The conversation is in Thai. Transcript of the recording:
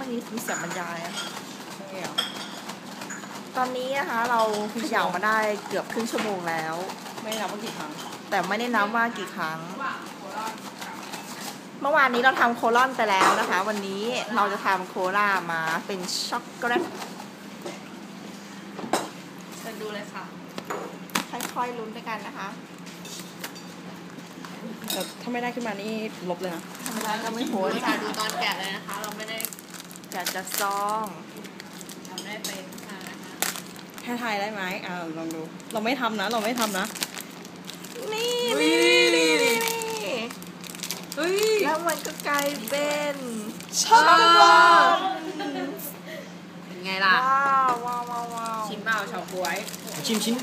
มีเสียงบรรยายอะไม่เอาตอนนี้นะคะ เราเขย่ามาได้เกือบครึ่งชั่วโมงแล้ว ไม่นับว่ากี่ครั้ง แต่ไม่ได้นับว่ากี่ครั้ง เมื่อวานนี้เราทำโคลอนไปแล้วนะคะ วันนี้เราจะทำโคลามาเป็นช็อกโกแลตเชิญดูเลยค่ะ ค่อยๆลุ้นด้วยกันนะคะแต่ถ้าไม่ได้ขึ้นมานี่ลบเลยนะธรรมดาก็ไม่โหดค่ะดูตอนแกะเลยนะคะ เราไม่ได้ อยากจะซองทำได้เป็นค่ะนะคะแค่ทายได้ไหมอ่าลองดู เราไม่ทำนะ เราไม่ทำนะ นี่อุ๊ยนี่นี่นี่เฮ้ยแล้วมันก็กลายเป็นช็อกโกแลตเป็นไงล่ะ ว้าวว้าวว้าวว้าวชิมเปล่าเฉาก๊วย ชิมชิ้น